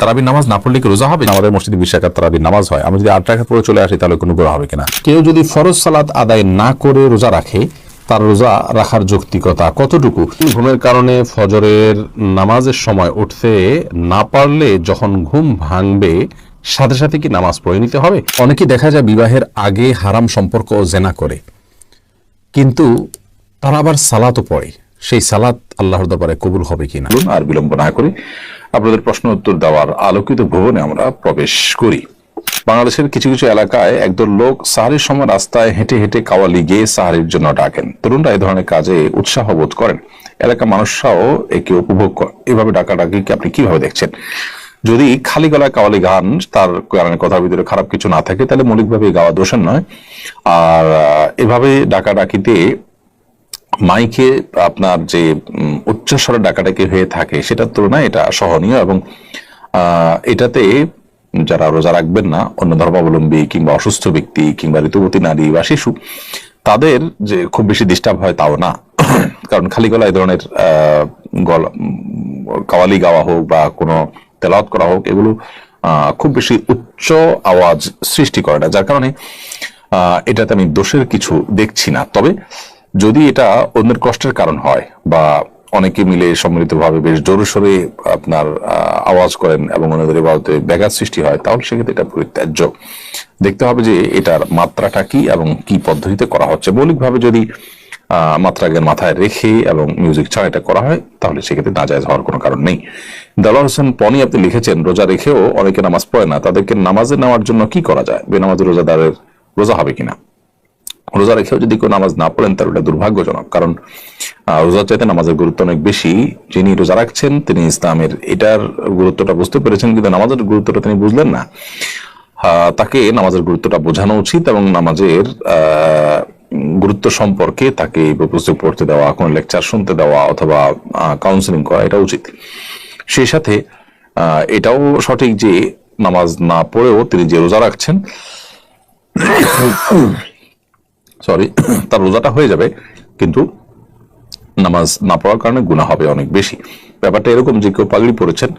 তারাবির নামাজ না পড়লে কি রোজা হবে? আমাদের মসজিদে বিশ টাকার তারাবির নামাজ হয়। আমি যদি আট টাকা পড়ে চলে আসি তাহলে কোনো গোড়া হবে কিনা? কেউ যদি ফরজ সালাত আদায় না করে রোজা রাখে তার রোজা রাখার যৌক্তিকতা কতটুকু? ঘুমের কারণে ফজরের নামাজের সময় উঠতে না পারলে যখন ঘুম ভাঙবে সাথে সাথে কি নামাজ পড়ে নিতে হবে? অনেকে দেখা যায় বিবাহের আগে হারাম সম্পর্ক জেনা করে কিন্তু তারা আবার সালাতও পড়ে। সেই সালাত আল্লাহর দরবারে কবুল হবে কিনা? আর বিলম্ব না করে আপনাদের প্রশ্ন উত্তর দেওয়ার আলোকিত ভবনে আমরা প্রবেশ করি। বাংলাদেশের কিছু কিছু এলাকায় একদল লোক সাহারির সময় রাস্তায় হেঁটে হেঁটে কাওয়ালি গিয়ে সাহারির জন্য ডাকেন। তরুণরা এই ধরনের কাজে উৎসাহ বোধ করেন। এলাকার মানুষরাও একে উপভোগ করে এভাবে ডাকাডাকিকে আপনি কীভাবে দেখছেন? যদি খালি গলায় কাওয়ালি গান, তার কারণে কথার ভিতরে খারাপ কিছু না থাকে, তাহলে মৌলিকভাবে গাওয়া দোষের নয়। আর এভাবে ডাকাডাকিতে মাইকে আপনার যে উচ্চস্বরে ডাকাডাকি হয়ে থাকে সেটার তুলনায় এটা সহনীয় এবং এটাতে যারা রোজা রাখবেন না, অন্য ধর্মাবলম্বী কিংবা অসুস্থ ব্যক্তি কিংবা ঋতুবতী নারী বা শিশু, তাদের যে খুব বেশি ডিস্টার্ব হয় তাও না। কারণ খালি গলা এই ধরনের কাওয়ালি গাওয়া হোক বা কোনো তেলাওয়াত করা হোক, এগুলো খুব বেশি উচ্চ আওয়াজ সৃষ্টি করে না। যার কারণে এটাতে আমি দোষের কিছু দেখছি না। তবে যদি এটা অন্যের কষ্টের কারণ হয় বা অনেকে মিলে সম্মিলিতভাবে বেশ জোরে সোরে আপনার আওয়াজ করেন এবং ওনাদের বাবদে ব্যাঘাত সৃষ্টি হয়, তাহলে সেক্ষেত্রে এটা পরিত্যাজ্য। দেখতে হবে যে এটার মাত্রাটা কি এবং কি পদ্ধতিতে করা হচ্ছে। মৌলিকভাবে যদি মাত্রাকে মাথায় রেখে এবং মিউজিক ছাড়া এটা করা হয়, তাহলে সেক্ষেত্রে নাজায়জ হওয়ার কোনো কারণ নেই। দালাল হোসেন পনি আপনি লিখেছেন, রোজা রেখেও অনেকে নামাজ পড়ে না, তাদেরকে নামাজে নেওয়ার জন্য কি করা যায়? বেনামাজি রোজাদারের রোজা হবে কিনা? রোজা রেখেও যদি কেউ নামাজ না পড়েন, তাহলে এটা দুর্ভাগ্যজনক। কারণ রোজার চাইতে নামাজের গুরুত্ব অনেক বেশি। যিনি রোজা রাখছেন, তিনি ইসলামের, এটার গুরুত্বটা বুঝতে পেরেছেন, কিন্তু নামাজের গুরুত্বটা তিনি বুঝলেন না। তাকে নামাজের গুরুত্বটা বোঝানো উচিত এবং নামাজের গুরুত্ব সম্পর্কে তাকে পুস্তক পড়তে দেওয়া, কোন লেকচার শুনতে দেওয়া অথবা কাউন্সিলিং করা, এটা উচিত। সেই সাথে এটাও সঠিক যে নামাজ না পড়েও তিনি যে রোজা রাখছেন সরি তার রোজাটা হয়ে যাবে, কিন্তু নামাজ না পড়ার কারণে গুণা হবে অনেক বেশি। ব্যাপারটা এরকম যে কেউ পাগড়ি পরেছেন,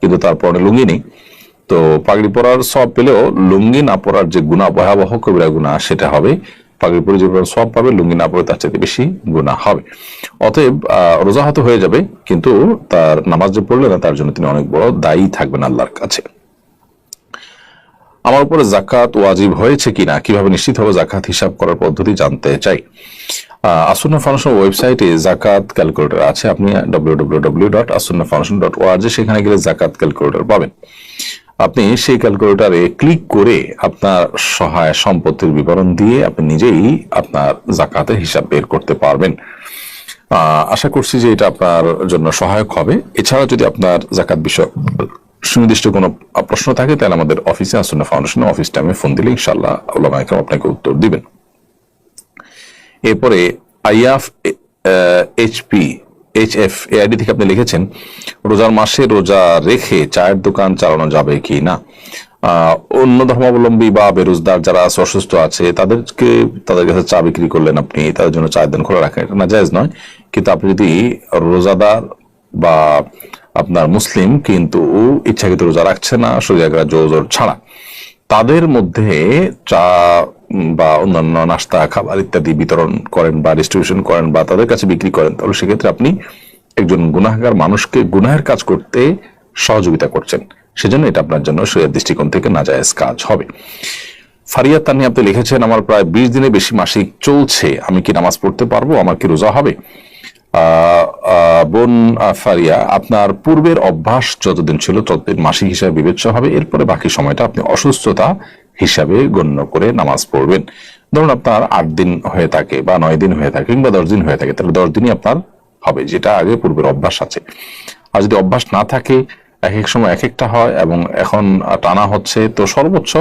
কিন্তু তার পরে লুঙ্গি নেই। তো পাগড়ি পরার সব পেলেও লুঙ্গি না পরার যে গুণা ভয়াবহ কবিরা গুণা সেটা হবে। পাগড়ি পরে যে সব পাবে, লুঙ্গি না পরে তার চাইতে বেশি গুণা হবে। অতএব রোজা হয়তো হয়ে যাবে, কিন্তু তার নামাজ যে পড়লে না, তার জন্য তিনি অনেক বড় দায়ী থাকবেন আল্লাহর কাছে। আমার উপরে জাকাত ওয়াজিব হয়েছে কিনা, কীভাবে নিশ্চিত হবে জাকাত হিসাব করার পদ্ধতি জানতে চাই। আসুন্না ফাউন্ডেশন ওয়েবসাইটে জাকাত ক্যালকুলেটর আছে, আপনি W dot Assunnah foundation dot ORG সেখানে গেলে জাকাত ক্যালকুলেটর পাবেন। আপনি সেই ক্যালকুলেটরে ক্লিক করে আপনার সহায় সম্পত্তির বিবরণ দিয়ে আপনি নিজেই আপনার জাকাতের হিসাব বের করতে পারবেন। আশা করছি যে এটা আপনার জন্য সহায়ক হবে। এছাড়া যদি আপনার জাকাত বিষয় সুনির্দিষ্ট কোনো প্রশ্ন থাকে, তাহলে আমাদের অফিসে আসুন ফাউন্ডেশন অফিস টাইমে ফোন দিলে ইনশাল্লাহ একরাম আপনাকে উত্তর দিবেন। এরপরে, আইয়াফ HP H F A ID থেকে আপনি লিখেছেন, রোজার মাসে রোজা রেখে চায়ের দোকান চালানো যাবে কি না? অন্য ধর্মাবলম্বী বা বেরোজগার যারা অসুস্থ আছে, তাদেরকে, তাদের কাছে চা বিক্রি করলেন আপনি, তাদের জন্য চায়ের দোকান খোলা রাখেন। এটা না জায়েজ নয়। কিন্তু আপনি যদি রোজাদার বা আপনার মুসলিম কিন্তু ইচ্ছাকৃত রোজা রাখছে না শরীর জোর ছাড়া। তাদের মধ্যে চা বা অন্যান্য নাস্তা, খাবার ইত্যাদি বিতরণ করেন বা ডিস্ট্রিবিউশন করেন বা তাদের কাছে বিক্রি করেন, তাহলে সেক্ষেত্রে আপনি একজন গুনাহগার মানুষকে গুনাহের কাজ করতে সহযোগিতা করছেন। সেজন্য এটা আপনার জন্য শরীরের দৃষ্টিকোণ থেকে নাজায়েজ কাজ হবে। ফারিয়া তানি আপনি লিখেছেন, আমার প্রায় বিশ দিনের বেশি মাসিক চলছে। আমি কি নামাজ পড়তে পারব? আমার কি রোজা হবে? বোন ফারিয়া, আপনার পূর্বের অভ্যাস যতদিন ছিল ততদিন মাসিক হিসাবে বিবেচ্য হবে। এরপরে বাকি সময়টা আপনি অসুস্থতা হিসাবে গণ্য করে নামাজ পড়বেন। ধরুন আপনার আট দিন হয়ে থাকে বা নয় দিন হয়ে থাকে কিংবা দশ দিন হয়ে থাকে, তাহলে দশ দিনই আপনার হবে, যেটা আগে পূর্বের অভ্যাস আছে। আর যদি অভ্যাস না থাকে এক এক সময় এক একটা হয় এবং এখন টানা হচ্ছে, তো সর্বোচ্চ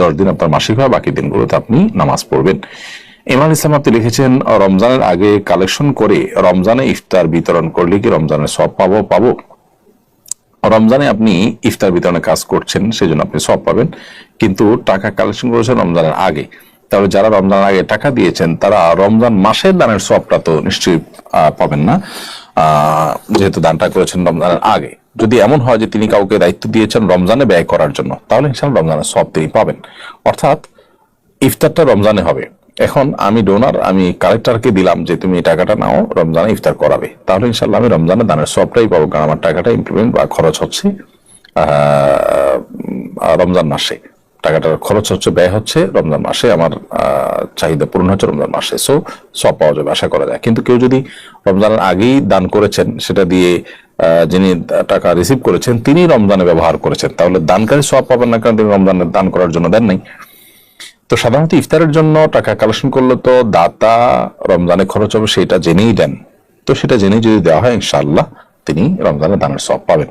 দশ দিন আপনার মাসিক হয়, বাকি দিনগুলোতে আপনি নামাজ পড়বেন। ইমরান ইসলাম আপনি লিখেছেন, রমজানের আগে কালেকশন করে রমজানে ইফতার বিতরণ করলে কি রমজানের সব পাবো? পাবো। রমজানে আপনি ইফতার বিতরণে কাজ করছেন, সেজন্য আপনি সব পাবেন। কিন্তু টাকা কালেকশন করেছেন রমজানের আগে। তাহলে যারা রমজানের আগে টাকা দিয়েছেন, তারা রমজান মাসের দানের সবটা তো নিশ্চয়ই পাবেন না। যেহেতু দানটা করেছেন রমজানের আগে। যদি এমন হয় যে তিনি কাউকে দায়িত্ব দিয়েছেন রমজানে ব্যয় করার জন্য, তাহলে রমজানের সব তিনি পাবেন। অর্থাৎ ইফতারটা রমজানে হবে। এখন আমি ডোনার আমি কালেক্টরকে দিলাম যে তুমি এই টাকাটা নাও, রমজানে ইফতার করাবে। তাহলে ইনশাল্লাহ আমি রমজানে দানের সবটাই পাবো, কারণ আমার টাকাটা ইমপ্লিমেন্ট বা খরচ হচ্ছে রমজান মাসে। টাকাটার খরচ হচ্ছে, ব্যয় হচ্ছে, রমজান মাসে আমার চাহিদা পূরণ হচ্ছে রমজান মাসে। সো সব পাওয়া যাবে, আশা করা যায়। কিন্তু কেউ যদি রমজানের আগেই দান করেছেন, সেটা দিয়ে যিনি টাকা রিসিভ করেছেন তিনি রমজানে ব্যবহার করেছেন। তাহলে দানকারী সব পাবেন না, কারণ তিনি রমজানের দান করার জন্য দেন নাই। তো সাধারণত ইফতারের জন্য টাকা কালেকশন করলে তো দাতা, রমজানে খরচ হবে সেটা জেনেই দেন। তো সেটা জেনেই যদি দেওয়া হয় ইনশাল্লাহ তিনি রমজানে দানের সব পাবেন।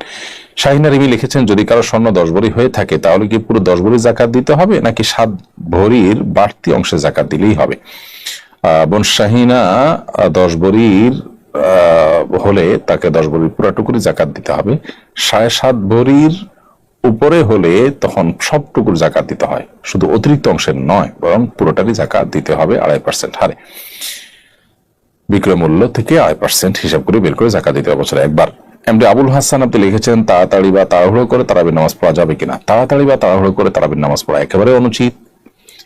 শাহিনা রিমি লিখেছেন, যদি কারও স্বর্ণ দশ ভরি হয়ে থাকে, তাহলে কি পুরো দশ ভরি জাকাত দিতে হবে, নাকি সাত ভরির বাড়তি অংশে জাকাত দিলেই হবে? বোন শাহিনা দশ ভরির হলে তাকে দশ ভরির পুরাটুকুরি জাকাত দিতে হবে। সাড়ে সাত ভরির উপরে হলে তখন সবটুকুর জাকাত দিতে হয়। শুধু অতিরিক্ত অংশের নয়, বরং পুরোটারই জাকাত দিতে হবে আড়াই পার্সেন্ট হারে। বিক্রয় মূল্য থেকে আড়াই পার্সেন্ট হিসাব করে বের করে জাকাত দিতে হবে বছরে একবার। এমডি আবুল হাসান আপনি লিখেছেন, তাড়াতাড়ি বা তাড়াহুড়ো করে তারাবির নামাজ পড়া যাবে কিনা? তাড়াতাড়ি বা তাড়াহুড়ো করে তারাবির নামাজ পড়া একেবারে অনুচিত।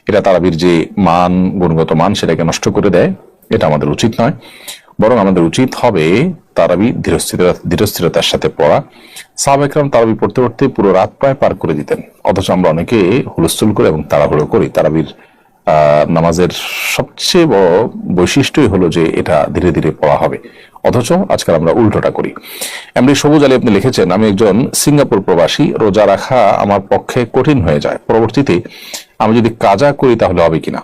এটা তারাবির যে মান, গুণগত মান, সেটাকে নষ্ট করে দেয়, এটা আমাদের উচিত নয়। বরং আমাদের উচিত হবে তারাবি ধীরস্থিরতা, ধীরস্থিরতার সাথে পড়া। সাহাব একরাম তারাবি পড়তে পড়তে পুরো রাত প্রায় পার করে দিতেন। অথচ আমরা অনেকে হুলস্থুল করে এবং তাড়াহুড়ো করি। তারাবির নামাজের সবচেয়ে বড় বৈশিষ্ট্যই হলো যে এটা ধীরে ধীরে পড়া হবে। অথচ আজকাল আমরা উল্টোটা করি। এমনি সবুজ আলী আপনি লিখেছেন, আমি একজন সিঙ্গাপুর প্রবাসী, রোজা রাখা আমার পক্ষে কঠিন হয়ে যায়। পরবর্তীতে আমি যদি কাজা করি তাহলে হবে কিনা?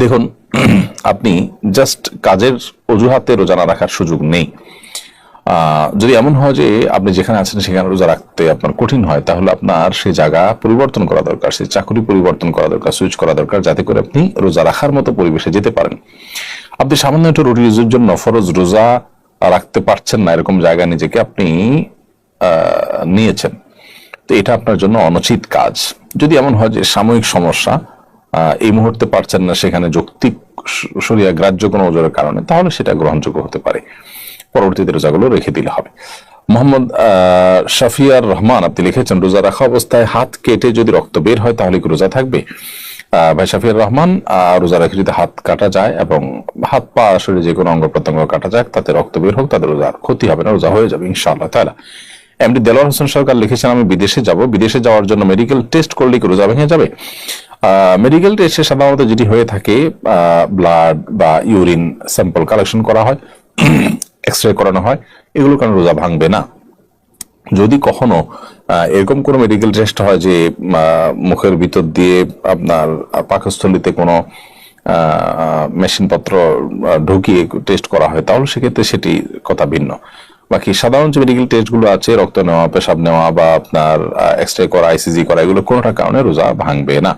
দেখুন, আপনি জাস্ট কাজের অজুহাতে রোজা না রাখার সুযোগ নেই। যদি এমন হয় যে আপনি যেখানে আছেন সেখানে রোজা রাখতে আপনার কঠিন হয়, তাহলে আপনার সেই জায়গা পরিবর্তন করা দরকার সেই চাকরি পরিবর্তন করা দরকার সুইচ করা দরকার, যাতে করে আপনি রোজা রাখার মতো পরিবেশে যেতে পারেন। আপনি সামান্য একটু রুটি রুজির জন্য ফরজ রোজা রাখতে পারছেন না, এরকম জায়গা নিজেকে আপনি নিয়েছেন। তো এটা আপনার জন্য অনুচিত কাজ। যদি এমন হয় যে সাময়িক সমস্যা এই মুহূর্তে পারছেন না সেখানে যৌক্তিক সরিয়া গ্রাহ্য কোনো ওজোরের কারণে, তাহলে সেটা গ্রহণযোগ্য হতে পারে। পরবর্তীতে রোজাগুলো রেখে দিলে হবে। মোহাম্মদ শাফিয়ার রহমান, আপনি লিখেছেন, রোজা রাখা অবস্থায় হাত কেটে যদি রক্ত বের হয়, তাহলে কি রোজা থাকবে? ভাই শাফিয়ার রহমান রোজা রেখে যদি হাত কাটা যায় এবং হাত পা শরীরে যে কোনো অঙ্গ প্রত্যঙ্গ কাটা যায় তাতে রক্ত বের হোক তাদের রোজার ক্ষতি হবে না, রোজা হয়ে যাবে, ইনশাআল্লাহ তাহলে এমডি দেলোয়ার হোসেন সরকার লিখেছেন, আমি বিদেশে যাব। বিদেশে যাওয়ার জন্য মেডিকেল টেস্ট করলে কি রোজা ভেঙে যাবে? মেডিকেল টেস্টে সাধারণত যেটি হয়ে থাকে ব্লাড বা ইউরিন স্যাম্পল কালেকশন করা হয় এক্স রে করানো হয়, এগুলো কারণে রোজা ভাঙবে না? যদি কখনো এরকম কোনো মেডিকেল টেস্ট হয় যে মুখের ভিতর দিয়ে আপনার পাকস্থলিতে কোনো মেশিনপত্র ঢুকিয়ে টেস্ট করা হয়, তাহলে সেক্ষেত্রে সেটি কথা ভিন্ন। বাকি সাধারণ যে মেডিকেল টেস্টগুলো আছে, রক্ত নেওয়া, পেশাব নেওয়া বা আপনার এক্স রে করা আইসিজি করা, এগুলো কোনোটা কারণে রোজা ভাঙবে না।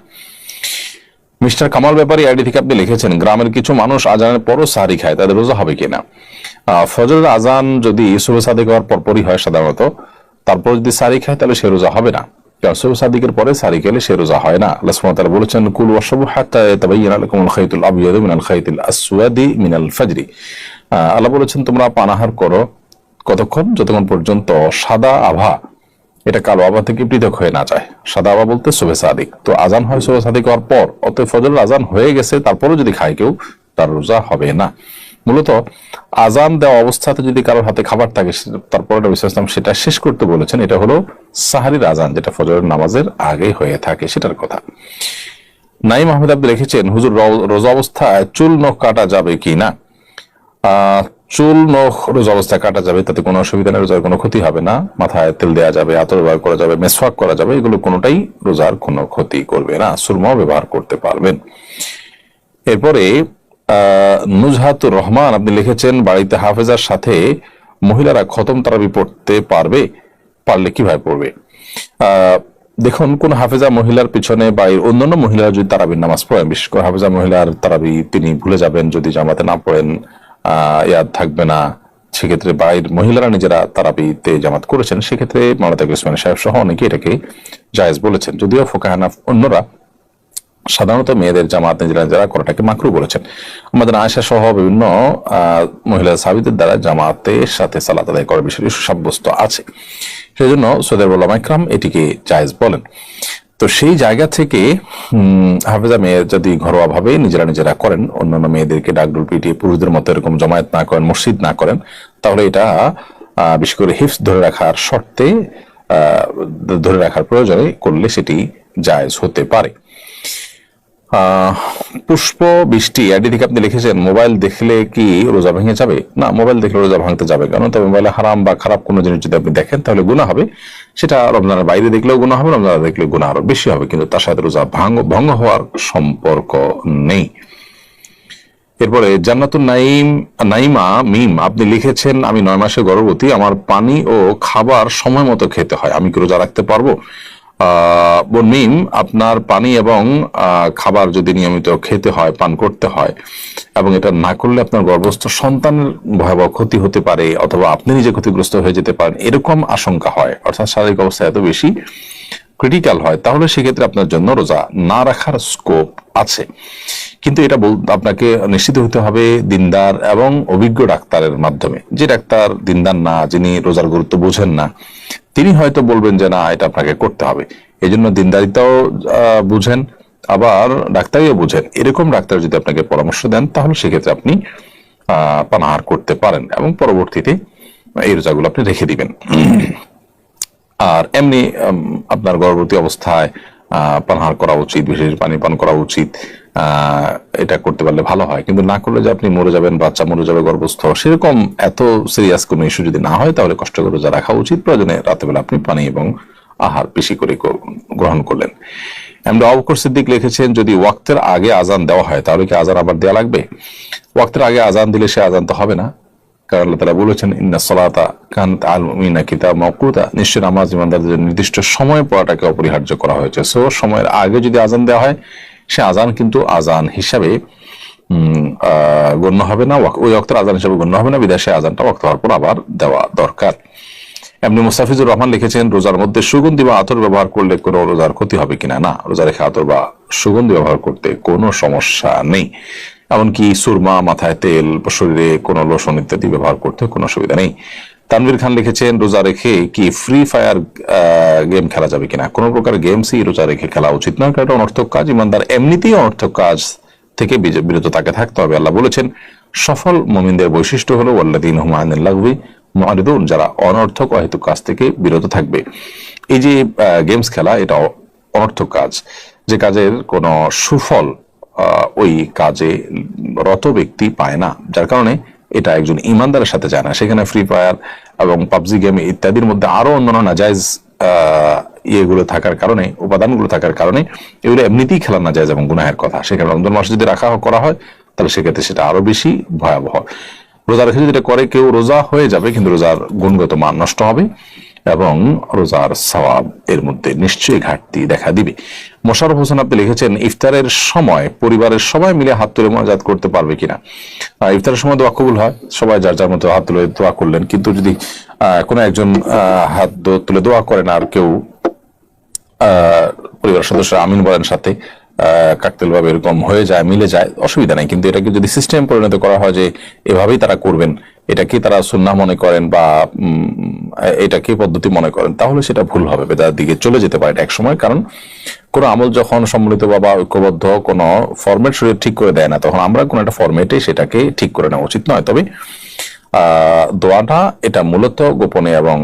মিস্টার কামাল ব্যাপারী আইডি থেকে আপনি লিখেছেন, গ্রামের কিছু মানুষ আজানের পরও সাহারি খায়, তাদের রোজা হবে কিনা? ফজরের আজান যদি শুভ সাদিক হওয়ার পরপরই হয় সাধারণত, তারপর যদি সারি খায়, তাহলে সে রোজা হবে না। শুভ সাদিকের পরে সারি খেলে সে রোজা হয় না। আল্লাহ ওয়া বলেছেন, কুল ওয়াশরাবু হাত্তা ইয়াতাবাyyana লাকুমুল খাইতুল মিনাল খাইতিল আসওয়াদি মিনাল ফাজরি। আল্লাহ বলেছেন, তোমরা পানাহার করো কতক্ষণ? যতক্ষণ পর্যন্ত সাদা আভা এটা কালো আবা থেকে পৃথক হয়ে না যায়। সাদা আবা বলতে শোভে সাদিক তো আজান হয় শোভে সাদিক হওয়ার পর, অতএব ফজরের আজান হয়ে গেছে, তারপরেও যদি খায় কেউ, তার রোজা হবে না। মূলত আজান দেওয়া অবস্থাতে যদি কারোর হাতে খাবার থাকে তারপরে নবী সাল্লাল্লাহু সেটা শেষ করতে বলেছেন, এটা হলো সাহারির আজান, যেটা ফজরের নামাজের আগে হয়ে থাকে, সেটার কথা। নাইম আহমেদ আব্দুল লিখেছেন হুজুর রোজা অবস্থায় চুল নখ কাটা যাবে কি না চুল, নখ, রোজা অবস্থায় কাটা যাবে, তাতে কোনো অসুবিধা নেই, রোজার কোনো ক্ষতি হবে না। মাথায় তেল দেওয়া যাবে, আতর ব্যবহার করা যাবে, মেসওয়াক করা যাবে, এগুলো কোনোটাই রোজার কোনো ক্ষতি করবে না। সুরমাও ব্যবহার করতে পারবেন। এরপরে নুজহাতুর রহমান, আপনি লিখেছেন, বাড়িতে হাফেজার সাথে মহিলারা খতম তারাবি পড়তে পারবে? পারলে কীভাবে পড়বে? দেখুন, কোন হাফেজা মহিলার পিছনে বা অন্যান্য মহিলারা যদি তারাবির নামাজ পড়েন, বিশেষ করে হাফেজা মহিলার তারাবি তিনি ভুলে যাবেন, যদি জামাতে না পড়েন ইয়াদ থাকবে না। সেক্ষেত্রে বাইর মহিলারা নিজেরা তারাবিতে জামাত করেছেন। সেক্ষেত্রে মাওলানা উসমানী সাহেব সহ অনেকে এটাকে জায়েজ বলেছেন। যদিও ফোকাহানা অন্যরা সাধারণত মেয়েদের জামাত নিজেরা যারা করাটাকে মাকরু বলেছেন। আমাদের আয়সা সহ বিভিন্ন মহিলা সাবিদের দ্বারা জামাতের সাথে সালাত আদায় করার বিষয়টি সুসাব্যস্ত আছে। সেই জন্য সৈয়দ ওলামা ইকরাম এটিকে জায়েজ বলেন। তো সেই জায়গা থেকে হাফেজা মেয়ে যদি ঘরোয়া ভাবে নিজেরা নিজেরা করেন, অন্যান্য মেয়েদেরকে ডাকডুল পিটিয়ে পুরুষদের মতো এরকম জমায়েত না করেন, মসজিদ না করেন, তাহলে এটা বিশেষ করে হিফস ধরে রাখার শর্তে ধরে রাখার প্রয়োজনে করলে সেটি জায়জ হতে পারে। পুষ্প, বৃষ্টি অ্যাডি থেকে আপনি লিখেছেন, মোবাইল দেখলে কি রোজা ভেঙে যাবে? না, মোবাইল দেখলে রোজা ভাঙতে যাবে কারণ তবে মোবাইলে হারাম বা খারাপ কোনো জিনিস যদি আপনি দেখেন, তাহলে গুণা হবে। সেটা রমজানের বাইরে দেখলেও গুণা হবে, রমজানে দেখলে গুণা আরও বেশি হবে, কিন্তু তার সাথে রোজা ভাঙ, ভঙ্গ হওয়ার সম্পর্ক নেই। এরপরে, জান্নাতুন নাইম নাইমা মিম, আপনি লিখেছেন, আমি নয় মাসে গর্ভবতী, আমার পানি ও খাবার সময় মতো খেতে হয়। আমি কি রোজা রাখতে পারব? আহ, বোন মিম আপনার পানি এবং খাবার যদি নিয়মিত খেতে হয় পান করতে হয় এবং এটা না করলে আপনার গর্ভস্থ সন্তানের ভয়াবহ ক্ষতি হতে পারে অথবা আপনি নিজে ক্ষতিগ্রস্ত হয়ে যেতে পারেন এরকম আশঙ্কা হয়। অর্থাৎ শারীরিক অবস্থা এত বেশি ক্রিটিক্যাল হয় তাহলে সেক্ষেত্রে আপনার জন্য রোজা না রাখার স্কোপ আছে। কিন্তু এটা আপনাকে নিশ্চিত হতে হবে দিনদার এবং অভিজ্ঞ ডাক্তারের মাধ্যমে। যে ডাক্তার দিনদার না, যিনি রোজার গুরুত্ব বোঝেন না, তিনি হয়তো বলবেন যে, না, এটা আপনাকে করতে হবে। এই জন্য দিনদারিতাও বুঝেন, আবার ডাক্তারিও বুঝেন। এরকম ডাক্তার যদি আপনাকে পরামর্শ দেন, তাহলে সেক্ষেত্রে আপনি পানাহার করতে পারেন এবং পরবর্তীতে এই রোজাগুলো আপনি রেখে দিবেন। আর এমনি আপনার গর্ভবতী অবস্থায় পানাহার করা উচিত, বিশেষ পানি পান করা উচিত। এটা করতে পারলে ভালো হয়। কিন্তু না করলে যে আপনি মরে যাবেন, বাচ্চা মরে যাবে, গর্ভস্থ, সেরকম এত সিরিয়াস কোনো ইস্যু যদি না হয়, তাহলে কষ্ট করে যা রাখা উচিত। প্রয়োজনে রাতেবেলা আপনি পানি এবং আহার বেশি করে গ্রহণ করলেন। আমরা অবকর সিদ্দিক লিখেছেন, যদি ওয়াক্তের আগে আজান দেওয়া হয়, তাহলে কি আজান আবার দেওয়া লাগবে? ওয়াক্তের আগে আজান দিলে সে আজান তো হবে না। কারণ তালা বলেছেন, ইন্না সলাতা কান আল মিনা কিতাব মকুতা নিশ্চয় নামাজ ইমানদারদের নির্দিষ্ট সময় পড়াটাকে অপরিহার্য করা হয়েছে। সো, সময়ের আগে যদি আজান দেওয়া হয়, সে আজান কিন্তু আজান হিসাবে গণ্য হবে না। ওই অক্তের আজান হিসাবে গণ্য হবে না। বিদেশে আজানটা ওয়াক্ত হওয়ার পর আবার দেওয়া দরকার। এমনি মুস্তাফিজুর রহমান লিখেছেন, রোজার মধ্যে সুগন্ধি বা আতর ব্যবহার করলে কোনো রোজার ক্ষতি হবে কিনা? না, রোজা রেখে আতর বা সুগন্ধি ব্যবহার করতে কোনো সমস্যা নেই। এমনকি সুরমা, মাথায় তেল, শরীরে কোনো লোশন ইত্যাদি ব্যবহার করতে কোনো অসুবিধা নেই। তানভীর খান লিখেছেন, রোজা রেখে কি ফ্রি ফায়ার গেম খেলা যাবে কিনা? কোনো প্রকার গেমসই রোজা রেখে খেলা উচিত নয় কারণ অনর্থক কাজ, ইমানদার এমনিতেই অনর্থক কাজ থেকে বিরত তাকে থাকতে হবে। আল্লাহ বলেছেন, সফল মমিনদের বৈশিষ্ট্য হলো ওয়াল্লাদিন হুমায়ুন লাগবি মারিদুন যারা অনর্থক, অহেতুক কাজ থেকে বিরত থাকবে। এই যে গেমস খেলা, এটা অনর্থক কাজ। যে কাজের কোনো সুফল ওই কাজে রত ব্যক্তি পায় না যার কারণে এটা একজন ইমানদারের সাথে যায় না। সেখানে ফ্রি ফায়ার এবং পাবজি গেম ইত্যাদির মধ্যে আরও অন্যান্য নাজাইজ আহ, ইয়েগুলো থাকার কারণে উপাদানগুলো থাকার কারণে এগুলো এমনিতেই খেলা না যায় এবং গুনাহের কথা। সেখানে রমজান মাসে যদি রাখা করা হয় তাহলে সেক্ষেত্রে সেটা আরও বেশি ভয়াবহ। রোজা রেখে যদি এটা করে কেউ রোজা হয়ে যাবে কিন্তু রোজার গুণগত মান নষ্ট হবে। এবং রোজার সওয়াব এর মধ্যে নিশ্চয়ই ঘাটতি দেখা দিবে। মোশারফ হোসেন আপনি লিখেছেন, ইফতারের সময় পরিবারের সবাই মিলে হাত তুলে মজাত করতে পারবে কিনা? ইফতারের সময় দোয়া কবুল হয়, সবাই যার যার মতো হাত তুলে দোয়া করলেন, কিন্তু যদি কোনো একজন হাত তুলে দোয়া করেন আর কেউ পরিবারের সদস্য আমিন বলেন সাথে কাকতেল ভাবে এরকম হয়ে যায়, মিলে যায়, অসুবিধা নাই। কিন্তু এটাকে যদি সিস্টেম পরিণত করা হয় যে এভাবেই তারা করবেন এটাকে তারা সুন্না মনে করেন বা উম, এটাকে পদ্ধতি মনে করেন? তাহলে সেটা ভুল হবে বেদার দিকে চলে যেতে পারে এটা এক সময়। কারণ কোনো আমল যখন সম্মিলিত বা ঐক্যবদ্ধ কোনো ফরম্যাট শরীর ঠিক করে দেয় না তখন আমরা কোনো একটা ফরম্যাটে সেটাকে ঠিক করে নেওয়া উচিত নয়। তবে দোয়াটা এটা মূলত গোপনে এবং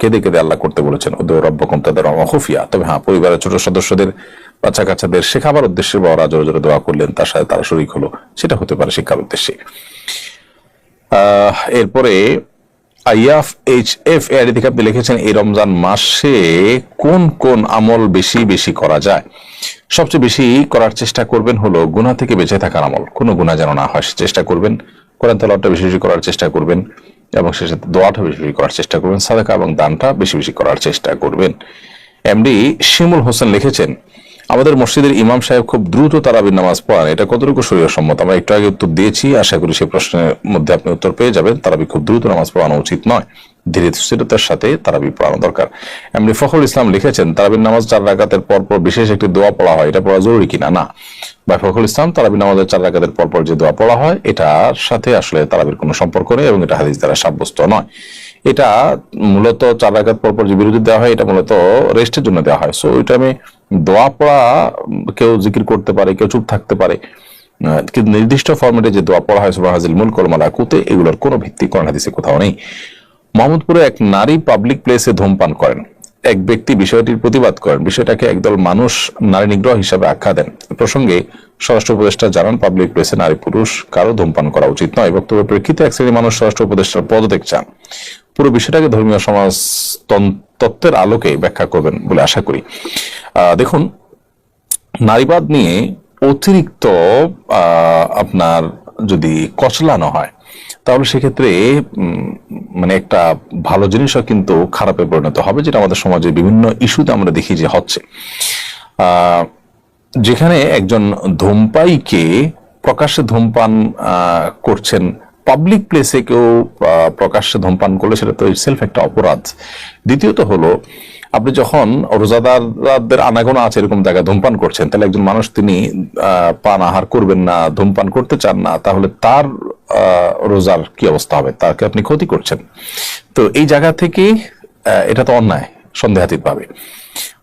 কেঁদে কেঁদে আল্লাহ করতে বলেছেন ওদের রব্বকম তাদের অখফিয়া তবে হ্যাঁ পরিবারের ছোট সদস্যদের বাচ্চা কাচ্চাদের শেখাবার উদ্দেশ্যে বড়রা জোরে জোরে দোয়া করলেন তার সাথে তারা শরিক হলো সেটা হতে পারে শিক্ষার উদ্দেশ্যে। এরপরে আইয়াফ এইচ এফ এর থেকে আপনি লিখেছেন, এই রমজান মাসে কোন কোন আমল বেশি বেশি করা যায়? সবচেয়ে বেশি করার চেষ্টা করবেন হলো গুনাহ থেকে বেঁচে থাকার আমল। কোনো গুনাহ যেন না হয় চেষ্টা করবেন। কোরআন তেলাওয়াতটা বেশি বেশি করার চেষ্টা করবেন এবং সে সাথে দোয়াটা বেশি বেশি করার চেষ্টা করবেন। সাদাকা এবং দানটা বেশি বেশি করার চেষ্টা করবেন। এমডি শিমুল হোসেন লিখেছেন আমাদের মসজিদের ইমাম সাহেব খুব দ্রুত তারাবির নামাজ পড়ান। এটা কতটুকু শরীর সম্মত আমরা একটু আগে উত্তর দিয়েছি, আশা করি সেই প্রশ্নের মধ্যে আপনি উত্তর পেয়ে যাবেন। তারাবি খুব দ্রুত নামাজ পড়ানো উচিত নয়। ধীরে স্থিরতার সাথে তারাবি পড়ানো দরকার। এমনি ফখরুল ইসলাম লিখেছেন, তারাবির নামাজ চার রাকাতের পর পর বিশেষ একটি দোয়া পড়া হয়, এটা পড়া জরুরি কিনা? না। বা ফখরুল ইসলাম, তারাবির নামাজের চার রাকাতের পর পর যে দোয়া পড়া হয়, এটার সাথে আসলে তারাবির কোনো সম্পর্ক নেই এবং এটা হাদিস দ্বারা সাব্যস্ত নয়। এটা মূলত চার পরপর পর পর যে বিরতি দেওয়া হয়, এটা মূলত রেস্টের জন্য দেওয়া হয়। সো এটা আমি দোয়া পড়া, কেউ জিকির করতে পারে, কেউ চুপ থাকতে পারে কিন্তু নির্দিষ্ট ফর্মেটে যে দোয়া পড়া হয় সুবহানাল মুল কলমালা কুতে এগুলোর কোনো ভিত্তি, কোরআন হাদিসে কোথাও নেই। মোহাম্মদপুরে এক নারী পাবলিক প্লেসে ধূমপান করেন। এক ব্যক্তি বিষয়টির প্রতিবাদ করেন, বিষয়টাকে একদল মানুষ নারী নিগ্রহ হিসাবে আখ্যা দেন। প্রসঙ্গে স্বরাষ্ট্র উপদেষ্টা জানান, পাবলিক প্লেসে নারী পুরুষ কারও ধূমপান করা উচিত নয়। বক্তব্যের প্রেক্ষিতে এক শ্রেণির মানুষ স্বরাষ্ট্র উপদেষ্টার পদত্যাগ চান। পুরো বিষয়টাকে ধর্মীয় সমাজ তত্ত্বের আলোকে ব্যাখ্যা করবেন বলে আশা করি। দেখুন, নারীবাদ নিয়ে অতিরিক্ত আপনার যদি কচলানো হয় তাহলে সেক্ষেত্রে মানে একটা ভালো জিনিসও কিন্তু খারাপে পরিণত হবে, যেটা আমাদের সমাজে বিভিন্ন ইস্যুতে আমরা দেখি যে হচ্ছে। যেখানে একজন ধূমপাইকে প্রকাশ্যে ধূমপান করছেন পাবলিক প্লেসে কেউ প্রকাশ্যে ধূমপান করলে সেটা তো সেলফ একটা অপরাধ। দ্বিতীয়ত হলো আপনি যখন রোজাদারদের আনাগোনা আছে এরকম জায়গায় ধূমপান করছেন, তাহলে একজন মানুষ তিনি পান আহার করবেন না, ধূমপান করতে চান না, তাহলে তার রোজার কি অবস্থা হবে? তাকে আপনি ক্ষতি করছেন? তো এই জায়গা থেকে এটা তো অন্যায় সন্দেহাতীত ভাবে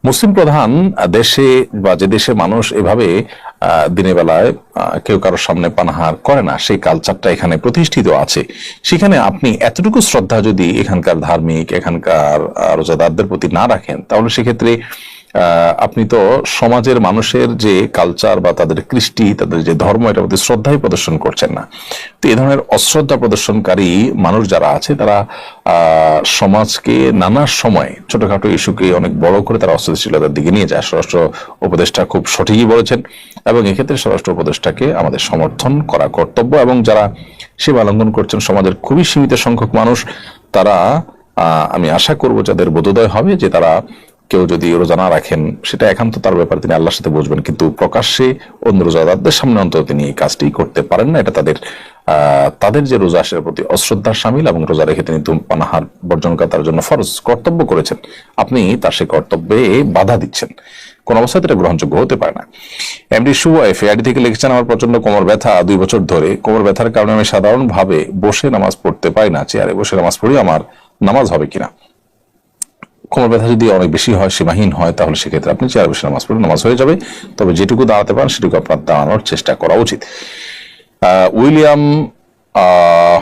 মুসলিম প্রধান দেশে বা যে দেশে মানুষ এভাবে দিনের বেলায় কেউ কারোর সামনে পানাহার করে না, সেই কালচারটা এখানে প্রতিষ্ঠিত আছে। সেখানে আপনি এতটুকু শ্রদ্ধা যদি এখানকার ধার্মিক, এখানকার রোজাদারদের প্রতি না রাখেন, তাহলে সেক্ষেত্রে আপনি তো সমাজের মানুষের যে কালচার বা তাদের কৃষ্টি, তাদের যে ধর্ম, এটার প্রতি শ্রদ্ধাই প্রদর্শন করছেন না। তো এই ধরনের অশ্রদ্ধা প্রদর্শনকারী মানুষ যারা আছে, তারা সমাজকে নানা সময় ছোটখাটো ইস্যুকে অনেক বড় করে তারা অস্থিতিশীলতার দিকে নিয়ে যায়। স্বরাষ্ট্র উপদেষ্টা খুব সঠিকই বলেছেন এবং এক্ষেত্রে স্বরাষ্ট্র উপদেষ্টাকে আমাদের সমর্থন করা কর্তব্য এবং যারা সীমা লঙ্ঘন করছেন সমাজের খুবই সীমিত সংখ্যক মানুষ, তারা আমি আশা করব যাদের বোধোদয় হবে যে তারা কেউ যদি রোজা না রাখেন, সেটা একান্ত তার ব্যাপার, তিনি আল্লাহর সাথে বুঝবেন কিন্তু প্রকাশ্যে অন্য রোজাদারদের সামনে অন্তত তিনি এই কাজটি করতে পারেন না। এটা তাদের তাদের যে রোজা আসের প্রতি অশ্রদ্ধার সামিল এবং রোজা রেখে তিনি ধূমপানাহার বর্জন করা তার জন্য ফরজ কর্তব্য করেছেন। আপনি তার সেই কর্তব্যে বাধা দিচ্ছেন। কোন অবস্থায় এটা গ্রহণযোগ্য হতে পারে না। এমডি সুয়াইফ এআডি থেকে লিখেছেন, আমার প্রচণ্ড কোমর ব্যথা দুই বছর ধরে। কোমর ব্যথার কারণে আমি সাধারণভাবে বসে নামাজ পড়তে পারি না। চেয়ারে বসে নামাজ পড়ি, আমার নামাজ হবে কিনা? কোমর ব্যথা যদি অনেক বেশি হয় সীমাহীন হয় তাহলে সেক্ষেত্রে আপনি চেয়ার বসে নামাজ পড়ে নামাজ হয়ে যাবে। তবে যেটুকু দাঁড়াতে পারেন সেটুকু আপনার দাঁড়ানোর চেষ্টা করা উচিত। উইলিয়াম আহ,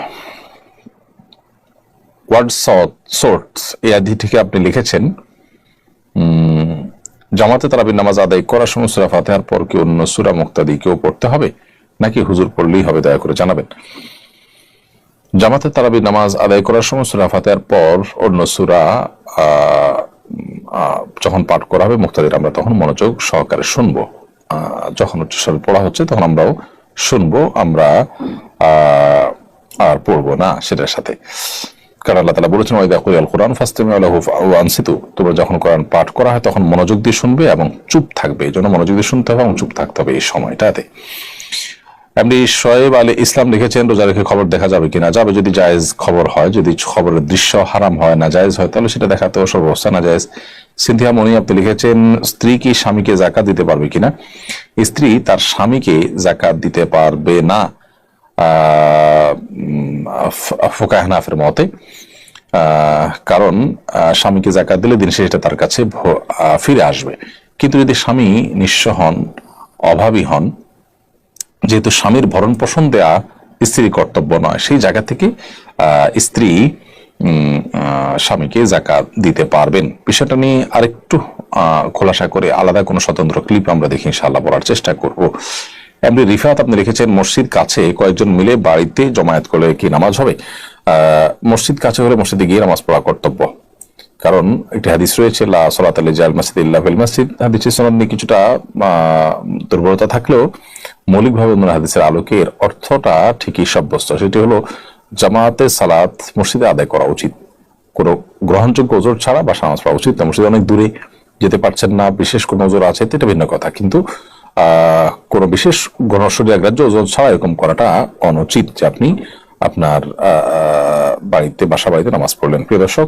ওয়ার্ডসথ সোর্টস এই আদি থেকে আপনি লিখেছেন জামাতে তারাবির নামাজ আদায় করার সময় সুরা ফাতেহার পর কি অন্য সুরা মুক্তাদি কেউ পড়তে হবে? নাকি হুজুর পড়লেই হবে দয়া করে জানাবেন। জামাতে তারাবির নামাজ আদায় করার সময় সুরা ফাতেহার পর অন্য সুরা যখন পাঠ করা হবে মুক্তাদির, আমরা তখন মনোযোগ সহকারে শুনব। যখন উচ্চস্বরে পড়া হচ্ছে, তখন আমরাও শুনব, আমরা আর পড়ব না সেটার সাথে। কারণ আল্লাহ তালা বলেছেন ওয়াইদা কুরিয়াল কোরআন ফাস্তেমি আনসিতু। তোমরা যখন কোরআন পাঠ করা হয়, তখন মনোযোগ দিয়ে শুনবে এবং চুপ থাকবে। এই জন্য মনোযোগ দিয়ে শুনতে হবে এবং চুপ থাকতে হবে এই সময়টাতে। এমনি শোয়েব আলী ইসলাম লিখেছেন রোজা রেখে খবর দেখা যাবে কিনা? যাবে যদি জায়েজ খবর হয় যদি খবরের দৃশ্য হারাম হয় না জায়েজ হয় তাহলে সেটা দেখাতেও সর্বস্থা না জায়েজ সিন্ধিয়া মনি আপনি লিখেছেন স্ত্রী কি স্বামীকে জাকাত দিতে পারবে কিনা? স্ত্রী তার স্বামীকে জাকাত দিতে পারবে না আহ, উম, ফ- ফোকাহ হানাফের মতে। কারণ স্বামীকে জাকাত দিলে দিন শেষে তার কাছে ফিরে আসবে। কিন্তু যদি স্বামী নিঃস্ব হন অভাবী হন যেহেতু স্বামীর ভরণ পোষণ দেয়া স্ত্রীর কর্তব্য নয়, সেই জায়গা থেকে স্ত্রী স্বামীকে জাকাত দিতে পারবেন। বিষয়টা নিয়ে আরেকটু খোলাসা করে আলাদা কোনো স্বতন্ত্র ক্লিপ আমরা দেখি ইনশাআল্লাহ পড়ার চেষ্টা করব। এমনি রিফাত, আপনি লিখেছেন মসজিদ কাছে কয়েকজন মিলে বাড়িতে জমায়েত করলে কি নামাজ হবে? মসজিদ কাছে হলে মসজিদে গিয়ে নামাজ পড়া কর্তব্য। কারণ একটি হাদিস রয়েছে, লা সলাত আলী জাল মাসিদ ইল্লা ফিল মসজিদ। হাদিসের সনদ নিয়ে কিছুটা দুর্বলতা থাকলেও মৌলিকভাবে অন্য হাদিসের আলোকে এর অর্থটা ঠিকই সাব্যস্ত। সেটি হলো, জামাতে সালাত মসজিদে আদায় করা উচিত। কোনো গ্রহণযোগ্য ওজোর ছাড়া বা নামাজ পড়া উচিত মসজিদ অনেক দূরে যেতে পারছেন না, বিশেষ কোনো ওজোর আছে, এটা ভিন্ন কথা। কিন্তু কোনো বিশেষ গণশরীর গ্রাহ্য ওজন ছাড়া এরকম করাটা অনুচিত যে আপনি আপনার বাড়িতে, বাসা বাড়িতে নামাজ পড়লেন। প্রিয় দর্শক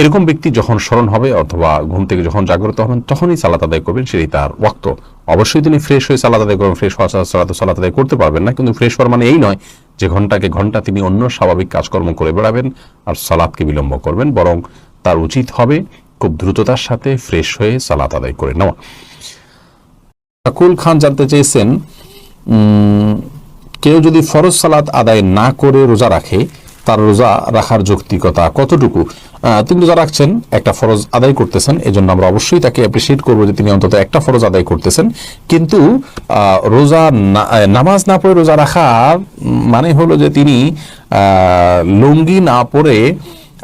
এরকম ব্যক্তি যখন স্মরণ হবে অথবা ঘুম থেকে যখন জাগ্রত হবেন, তখনই সালাত আদায় করবেন, সেটি তার ওয়াক্ত। অবশ্যই তিনি ফ্রেশ হয়ে সালাত আদায় করবেন ফ্রেশ হওয়া সালাত সালাত আদায় করতে পারবেন না, কিন্তু ফ্রেশ হওয়ার মানে এই নয় যে ঘন্টাকে ঘণ্টা তিনি অন্য স্বাভাবিক কাজকর্ম করে বেড়াবেন আর সালাদকে বিলম্ব করবেন, বরং তার উচিত হবে খুব দ্রুততার সাথে ফ্রেশ হয়ে সালাত আদায় করে নেওয়া। আকুল খান জানতে চেয়েছেন কেউ যদি ফরজ সালাত আদায় না করে রোজা রাখে তার রোজা রাখার যৌক্তিকতা কতটুকু? তিনি রোজা রাখছেন, একটা ফরজ আদায় করতেছেন, এজন্য আমরা অবশ্যই তাকে অ্যাপ্রিসিয়েট করব যে তিনি অন্তত একটা ফরজ আদায় করতেছেন। কিন্তু রোজা নামাজ না পড়ে রোজা রাখা মানে হলো যে তিনি লুঙ্গি না পরে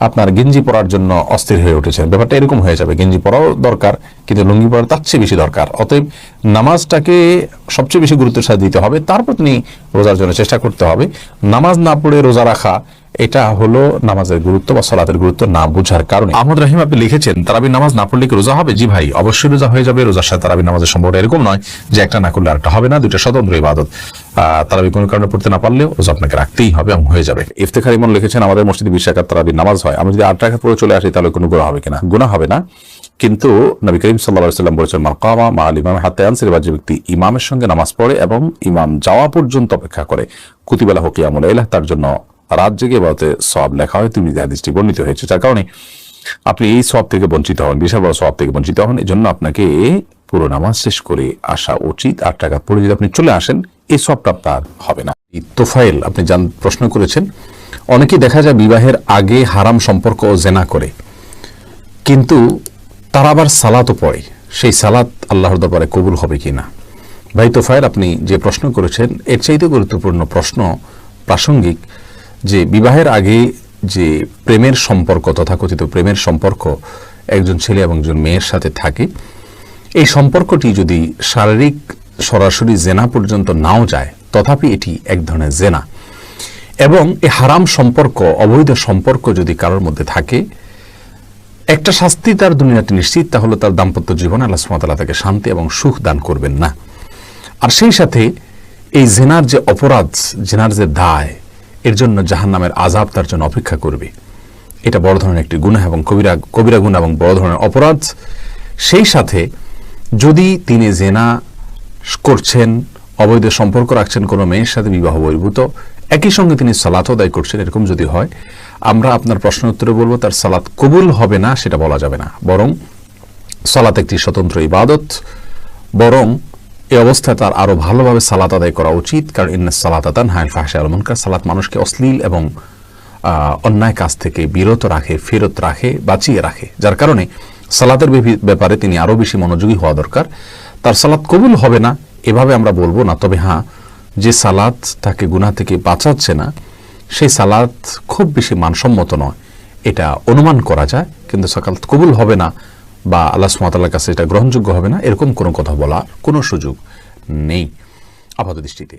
আপনার গেঞ্জি পরার জন্য অস্থির হয়ে উঠেছেন। ব্যাপারটা এরকম হয়ে যাবে, গেঞ্জি পরাও দরকার, কিন্তু লুঙ্গি পরা তার চেয়ে বেশি দরকার। অতএব নামাজটাকে সবচেয়ে বেশি গুরুত্বের সাথে দিতে হবে, তারপর তিনি রোজার জন্য চেষ্টা করতে হবে। নামাজ না পড়ে রোজা রাখা এটা হলো নামাজের গুরুত্ব বা সলাতের গুরুত্ব না বুঝার কারণে। আহমদ রাহিম আপনি লিখেছেন তারাবি নামাজ না পড়লে কি রোজা হবে? জি ভাই অবশ্যই রোজা হয়ে যাবে। রোজার সাথে তারাবি নামাজের সম্পর্ক এরকম নয় যে একটা না করলে আরেকটা হবে না দুইটা স্বতন্ত্র ইবাদত। তারাবি কোনো কারণে পড়তে না পারলেও রোজা আপনাকে রাখতেই হবে এবং হয়ে যাবে। ইফতেখার ইমন লিখেছেন আমাদের মসজিদে বিশ রাকাত তারাবি নামাজ হয়। আমি যদি আট টাকা পড়ে চলে আসি তাহলে কোনো গুণা হবে কিনা? গুণা হবে না। কিন্তু নবী করিম সাল্লাহ সাল্লাম বলেছেন মাকামা মা আল ইমাম হাতে আনসির বা যে ব্যক্তি ইমামের সঙ্গে নামাজ পড়ে এবং ইমাম যাওয়া পর্যন্ত অপেক্ষা করে কুতিবেলা হকিয়ামুল এলাহ তার জন্য রাত জেগে বাতে সব লেখা হয়, তুমি হাদিসটি বর্ণিত হয়েছে যার কারণে আপনি এই সব থেকে বঞ্চিত হন, বিশাল বড় সব থেকে বঞ্চিত হন এই জন্য আপনাকে পুরো নামাজ শেষ করে আসা উচিত আট টাকা পড়ে যদি আপনি চলে আসেন, এই সবটা আপনার হবে না। তোফাইল আপনি জান প্রশ্ন করেছেন, অনেকেই দেখা যায় বিবাহের আগে হারাম সম্পর্ক ও জেনা করে, কিন্তু তারা আবার সালাতও পড়ে, সেই সালাত আল্লাহর দরবারে কবুল হবে কিনা? ভাই তোফায়ের আপনি যে প্রশ্ন করেছেন, এর চাইতে গুরুত্বপূর্ণ প্রশ্ন প্রাসঙ্গিক যে বিবাহের আগে যে প্রেমের সম্পর্ক, তথাকথিত প্রেমের সম্পর্ক একজন ছেলে এবং একজন মেয়ের সাথে থাকে, এই সম্পর্কটি যদি শারীরিক সরাসরি জেনা পর্যন্ত নাও যায়, তথাপি এটি এক ধরনের জেনা। এবং এই হারাম সম্পর্ক, অবৈধ সম্পর্ক যদি কারোর মধ্যে থাকে, একটা শাস্তি তার দুনিয়াতে নিশ্চিত তা হলো তার দাম্পত্য জীবন আল্লাহ সুমাতাল্লাহ তাকে শান্তি এবং সুখ দান করবেন না। আর সেই সাথে এই জেনার যে অপরাধ, জেনার যে দায় এর জন্য জাহান নামের আজাব তার জন্য অপেক্ষা করবে। এটা বড় ধরনের একটি গুণা এবং কবিরা কবিরা গুণ এবং বড় ধরনের অপরাধ। সেই সাথে যদি তিনি জেনা করছেন, অবৈধ সম্পর্ক রাখছেন, কোনো মেয়ের সাথে বিবাহ বহির্ভূত, একই সঙ্গে তিনি সালাত আদায় করছেন, এরকম যদি হয়, আমরা আপনার প্রশ্ন উত্তরে বলব, তার সালাত কবুল হবে না, সেটা বলা যাবে না। বরং সালাত একটি স্বতন্ত্র ইবাদত, বরং এই অবস্থায় তার আরও ভালোভাবে সালাত আদায় করা উচিত, কারণ ইন্না সালাত আদান হায়ল ফাহসা আলমনকার সালাত মানুষকে অশ্লীল এবং অন্যায় কাজ থেকে বিরত রাখে, ফেরত রাখে, বাঁচিয়ে রাখে। যার কারণে সালাতের ব্যাপারে তিনি আরও বেশি মনোযোগী হওয়া দরকার। তার সালাত কবুল হবে না, এভাবে আমরা বলব না। তবে হ্যাঁ যে সালাত তাকে গুনাহ থেকে বাঁচাচ্ছে না, সেই সালাত খুব বেশি মানসম্মত নয়। এটা অনুমান করা যায়, কিন্তু সকাল কবুল হবে না। বা আল্লাহ সুমাতাল্লার কাছে এটা গ্রহণযোগ্য হবে না, এরকম কোনো কথা বলা কোনো সুযোগ নেই। আপাত দৃষ্টিতে।